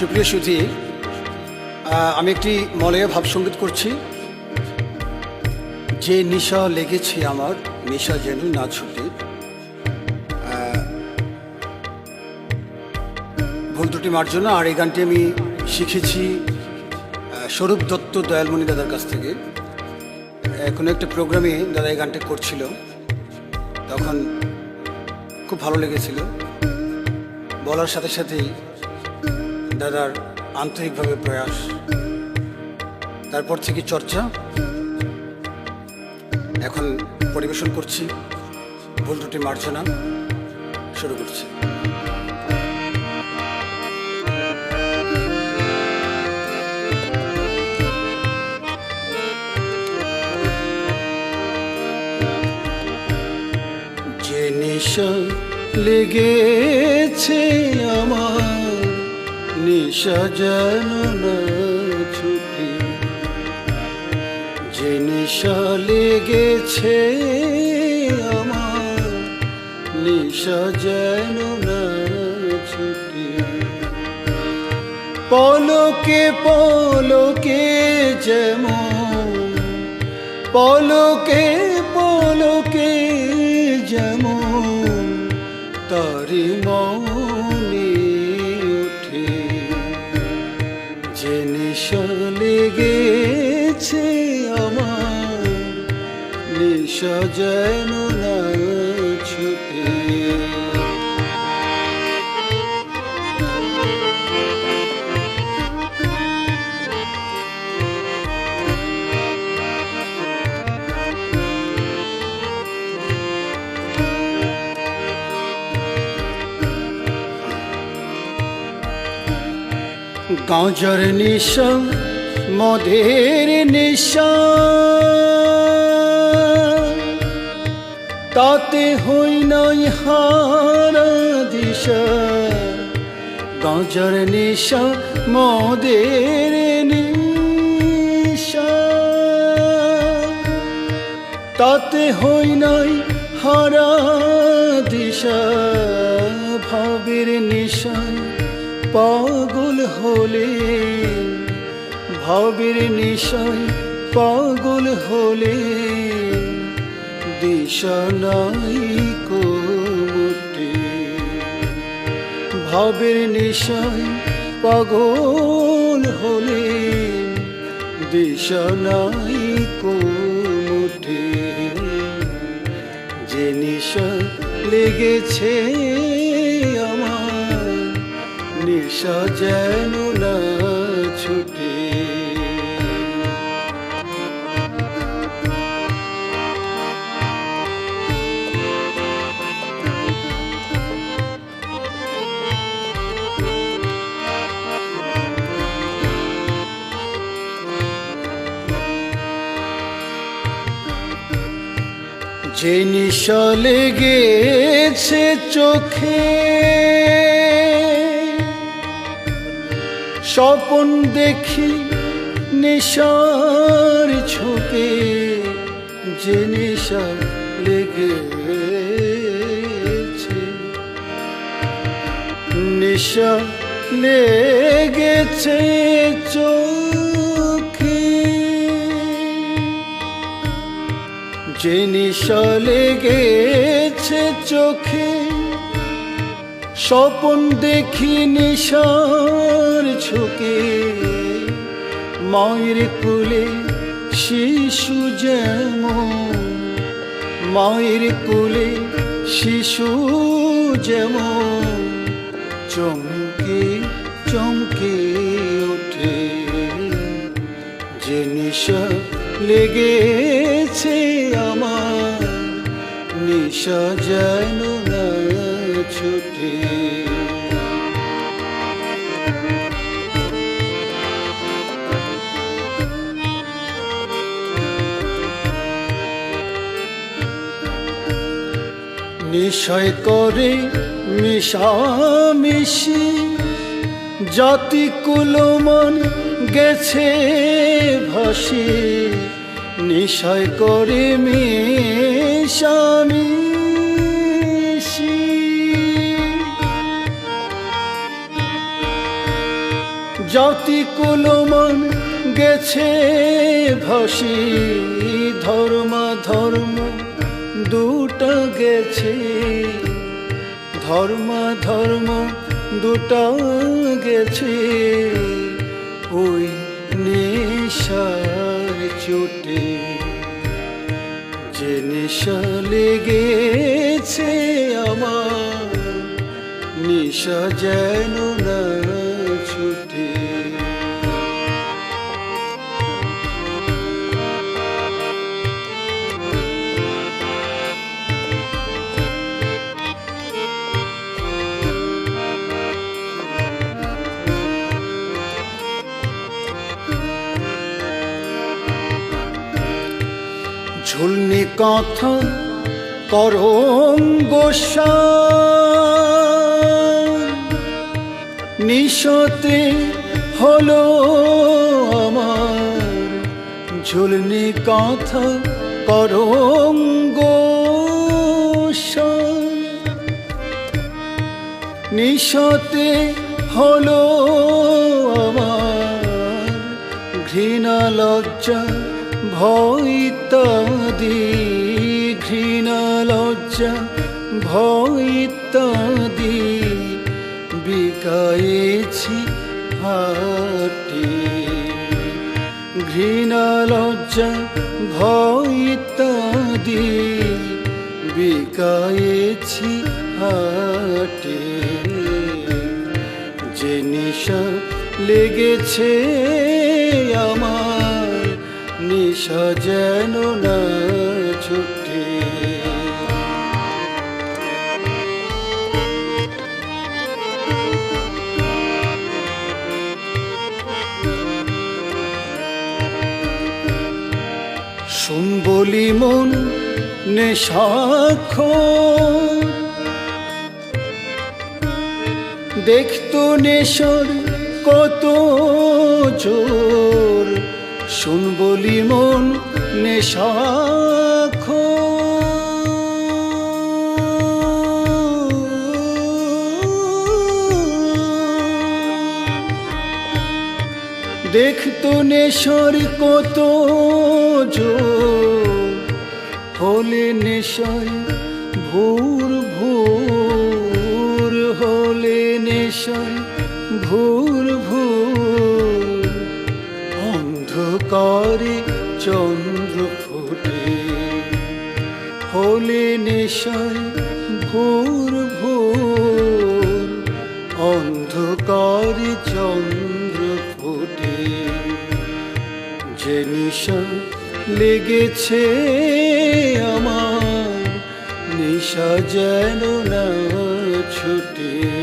সুপ্রিয় সুধী আমি একটি মলয় ভাবসঙ্গীত করছি। যে নিশা লেগেছে আমার, নিশা যেন না ছুটে। ভুল ত্রুটি মার্জনা আর এই গানটি আমি শিখেছি স্বরূপ দত্ত দয়ালমণি দাদার কাছ থেকে। কোনো একটা প্রোগ্রামে দাদা এই গানটা করছিল। তখন খুব ভালো লেগেছিল। বলার সাথে সাথেই দাদার আন্তরিকভাবে প্রয়াস। তারপর থেকে চর্চা। এখন পরিবেশন করছি, ভুল ত্রুটি মার্জনা শুরু করছি। যে লেগেছে আমার নেশা ছুটি, যে নেশা লেগেছে আমার, নেশা ছুটি। পলকে পলকে যেমন, পলকে পলকে যেমন, তারি লেগেছে আমার নেশা যেন ছুটে। মদের নিশা তাতে হই নাই হারা দিশা গাঁজার নিশা, মদের নিশা তাতে হই নাই হারা দিশা। ভাবের নিশায় পাগল হলে ভাবের নিশায় পাগল হলে দিশা নাই কোমটে। ভাবের নিশায় পাগল হলে দিশা নাই কোমটে। যে নিশা লেগেছে আমার, নিশা যেন না যে নিশা লেগেছে চোখে স্বপন দেখি নিশার ছোপে যে নিশা লেগেছে। নিশা লেগেছে চোখে যে নিশা লেগেছে চোখে, স্বপন দেখি নিশার ছোকে মায়ের কুলে শিশু যেমন, মায়ের কুলে শিশু যেমন, চমকে চমকে যে নিশা লেগেছে আমার নিশা যেন ছুটে। নিশয় করে মিশামিশি জাতি কুলমান গেছে ভাসি, নিশয় করে মিশামিশি প্রতিকূল মন গেছে ভাসি, ধর্ম ধর্ম দুটা গেছে। ধর্ম ধর্ম দুটা গেছে। ওই নেশার চোটে যে নেশা লেগেছে আমার নিশা যেন না কথা করঙ্গ নিশতে হলো আমার ঝুলনি কথা করঙ্গ নিশতে হলো আমার ঘৃণা লজ্জা ভয় ইত্যাদি ঘৃণা লজ্জা ভয় ইত্যাদি বিকায়েছি হাটে ঘৃণা লজ্জা ভয় ইত্যাদি বিকায়েছি হাটে যে লেগেছে আমার যেন না ছুটে। শুনবলি মন নেশাক্ষ দেখতো নেশর কত জোর। শুনবলি মন নেশাক্ষ দেখতো নেশর কত জোর হলে নেশায় ভোর ভোর হলে নেশায় ভোর চন্দ্র ফোটে। হলে নেশায় ভোর ভোর, অন্ধকার চন্দ্র ফোটে। যে নিশা লেগেছে আমার, নিশা যেন না ছুটে।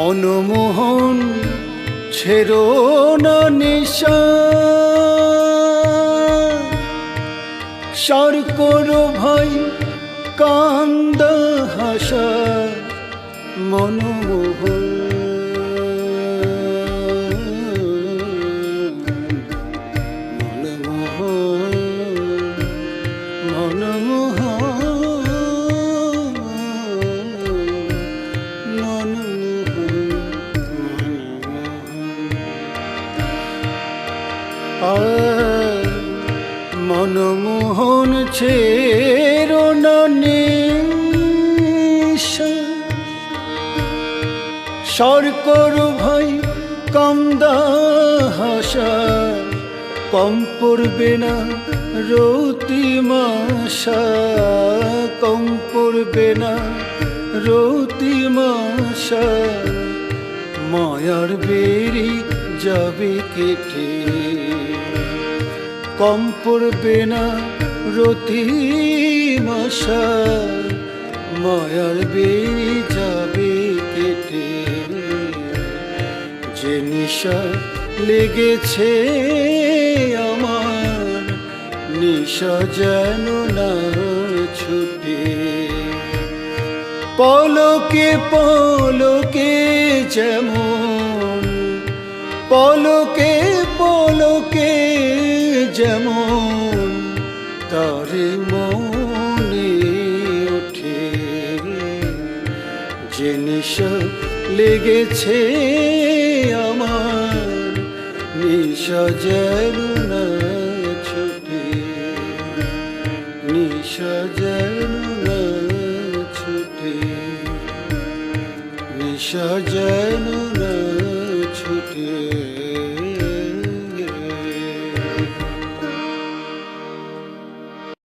মনমোহন ছেড়ো না সার করো ভাই কান্দ হাসা মনমোহন না নিশা ভাই কামদা হাসা কম পড়বে না রতি মাসা, কম পড়বে না রতি মাসা। মায়ার বেরি যাবে কেটে, কম পড়বে না রতি মাসা, মায়ার বেরি যাবে কেটে যে নিশা লেগেছে আমার, নিশা যেন না ছুটে। পলকে পলকে যেমন, পলকে পলকে যেমন নিশা লেগেছে আমার যেন না ছুটে যেন না ছুটে নিশা যেন